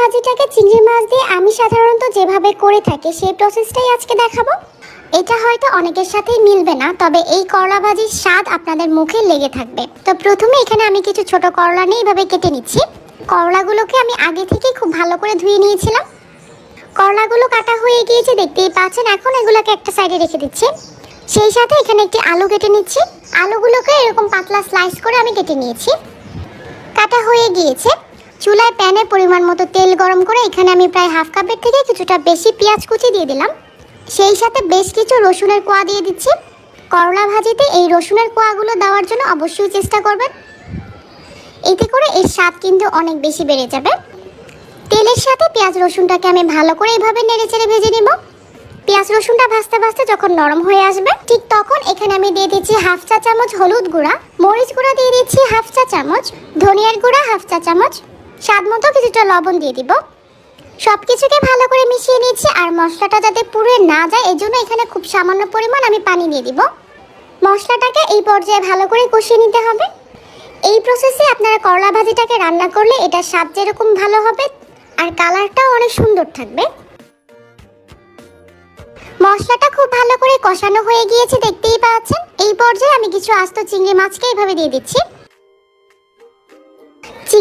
ভাজিটাকে চিংড়ি মাছ দিয়ে আমি সাধারণত যেভাবে করে থাকি, সেই প্রসেসটাই আজকে দেখাবো। এটা হয়তো অনেকের সাথেই মিলবে না, তবে এই করলা ভাজির স্বাদ আপনাদের মুখে লেগে থাকবে। তো প্রথমে এখানে আমি কিছু ছোট করলা নিয়ে এইভাবে কেটে নিচ্ছি। করলাগুলোকে আমি আগে থেকেই খুব ভালো করে ধুয়ে নিয়েছিলাম। করলাগুলো কাটা হয়ে গিয়েছে, দেখতেই পাচ্ছেন, এখন এগুলোকে একটা সাইডে রেখে দিচ্ছি। সেই সাথে এখানে একটি আলু কেটে নিচ্ছি। আলুগুলোকে এরকম পাতলা স্লাইস করে আমি কেটে নিয়েছি। কাটা হয়ে গিয়েছে। চুলায় প্যানে পরিমাণ মতো তেল গরম করে এখানে আমি প্রায় হাফ কাপের থেকে কিছুটা বেশি পেঁয়াজ কুচি দিয়ে দিলাম। সেই সাথে বেশ কিছু রসুনের কোয়া দিয়ে দিচ্ছি। করলা ভাজিতে এই রসুনের কোয়াগুলো দেওয়ার জন্য অবশ্যই চেষ্টা করবেন। এতে করে এর স্বাদ কিন্তু অনেক বেশি বেড়ে যাবে। তেলের সাথে পেঁয়াজ রসুনটাকে আমি ভালো করে এইভাবে নেড়ে চেড়ে ভেজে নিব। পেঁয়াজ রসুনটা ভাজতে ভাজতে যখন নরম হয়ে আসবে, ঠিক তখন এখানে আমি দিয়ে দিচ্ছি হাফ চা চামচ হলুদ গুঁড়া। মরিচ গুঁড়া দিয়ে দিচ্ছি হাফ চা চামচ, ধনিয়ার গুঁড়া হাফ চা চামচ স্বাদ মতো কিছুটা লবণ দিয়ে দিব। সব কিছুকে ভালো করে মিশিয়ে নিচ্ছি আর মশলাটা যাতে পুড়ে না যায় এই জন্য এখানে খুব সামান্য পরিমাণ আমি পানি দিয়ে দিব। মশলাটাকে এই পর্যায়ে ভালো করে কষিয়ে নিতে হবে। এই প্রসেসে আপনারা করলা ভাজিটাকে রান্না করলে এটা স্বাদ যেরকম ভালো হবে আর কালারটাও অনেক সুন্দর থাকবে। মশলাটা খুব ভালো করে কষানো হয়ে গিয়েছে, দেখতেই পাচ্ছেন। এই পর্যায়ে আমি কিছু আস্ত চিংড়ি মাছকে এইভাবে দিয়ে দিচ্ছি।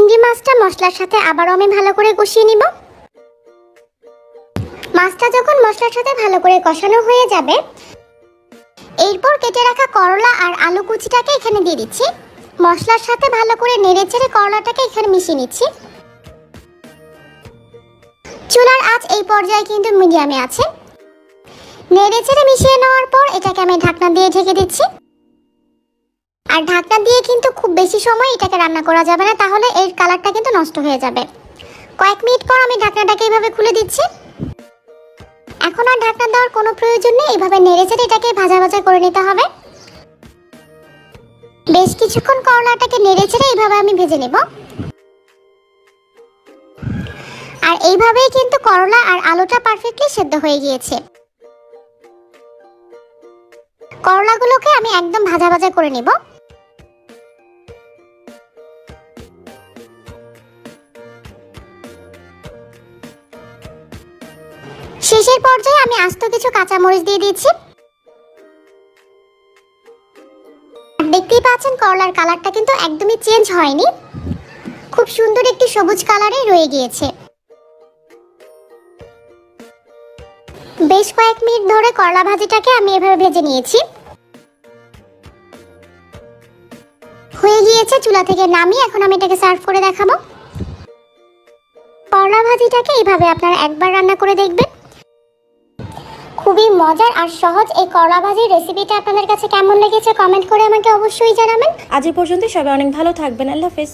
চিংড়ি মাছটা মশলার সাথে আবারও আমি ভালো করে কষিয়ে নিব। মাছটা যখন মশলার সাথে ভালো করে কষানো হয়ে যাবে, এরপর কেটে রাখা করলা আর আলু কুচিটাকে এখানে দিয়ে দিচ্ছি। মশলার সাথে ভালো করে নেড়ে চেড়ে করলাটাকে এখানে মিশিয়ে নিচ্ছি। চুলার আঁচ এই পর্যায়ে কিন্তু মিডিয়ামে আছে। নেড়ে চেড়ে মিশিয়ে নেওয়ার পর এটাকে আমি ঢাকনা দিয়ে ঢেকে দিচ্ছি। আর ঢাকনা দিয়ে কিন্তু খুব বেশি সময় এটাকে রান্না করা যাবে না, তাহলে এর কালারটা কিন্তু নষ্ট হয়ে যাবে। কয়েক মিনিট পর আমি ঢাকনাটাকে এইভাবে খুলে দিচ্ছি। এখন আর ঢাকনা দেওয়ার কোনো প্রয়োজন নেই এইভাবে নেড়ে চেড়ে এটাকে ভাজা ভাজা করে নিতে হবে। বেশ কিছুক্ষণ করলাটাকে নেড়ে চেড়ে এইভাবে আমি ভেজে নেব। আর এইভাবেই কিন্তু করলা আর আলুটা পারফেক্টলি সেদ্ধ হয়ে গিয়েছে। করলাগুলোকে আমি একদম ভাজা ভাজা করে নেব। শেষের পর্যায়ে আমি আস্ত কিছু কাঁচামরিচ দিয়ে দিচ্ছি দেখতেই পাচ্ছেন, করলার কালারটা কিন্তু একদমই চেঞ্জ হয়নি। খুব সুন্দর একটি সবুজ কালারে রয়ে গিয়েছে। বেশ কয়েক মিনিট ধরে করলা ভাজিটাকে আমি এভাবে ভেজে নিয়েছি। হয়ে গিয়েছে, চুলা থেকে নামিয়ে এখন আমি এটাকে সার্ভ করে দেখাবো। করলা ভাজিটাকে এইভাবে আপনারা একবার রান্না করে দেখবেন। খুবই মজার আর সহজ এই করলা রেসিপিটা আপনাদের কাছে কেমন লেগেছে কমেন্ট করে আমাকে অবশ্যই জানাবেন। আজ পর্যন্ত সবাই অনেক ভালো থাকবেন। আল্লাহ হাফেজ।